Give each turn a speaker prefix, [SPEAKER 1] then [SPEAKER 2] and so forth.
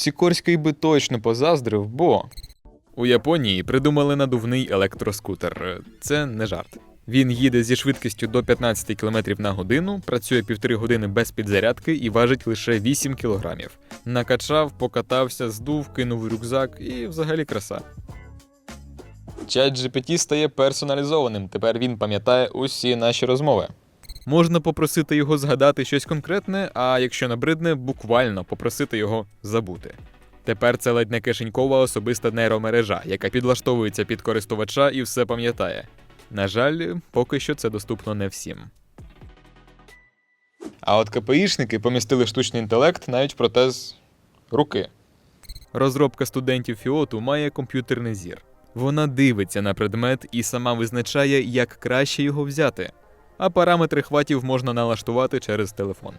[SPEAKER 1] Сікорський би точно позаздрив, бо. У Японії придумали надувний електроскутер. Це не жарт. Він їде зі швидкістю до 15 км на годину, працює півтори години без підзарядки і важить лише 8 кілограмів. Накачав, покатався, здув, кинув рюкзак і взагалі краса. Чат GPT стає персоналізованим. Тепер він пам'ятає усі наші розмови. Можна попросити його згадати щось конкретне, а якщо набридне, буквально попросити його забути. Тепер це ледь не кишенькова особиста нейромережа, яка підлаштовується під користувача і все пам'ятає. На жаль, поки що це доступно не всім. А от КПІшники помістили штучний інтелект навіть в протез руки. Розробка студентів Фіоту має комп'ютерний зір. Вона дивиться на предмет і сама визначає, як краще його взяти. А параметри хватів можна налаштувати через телефон.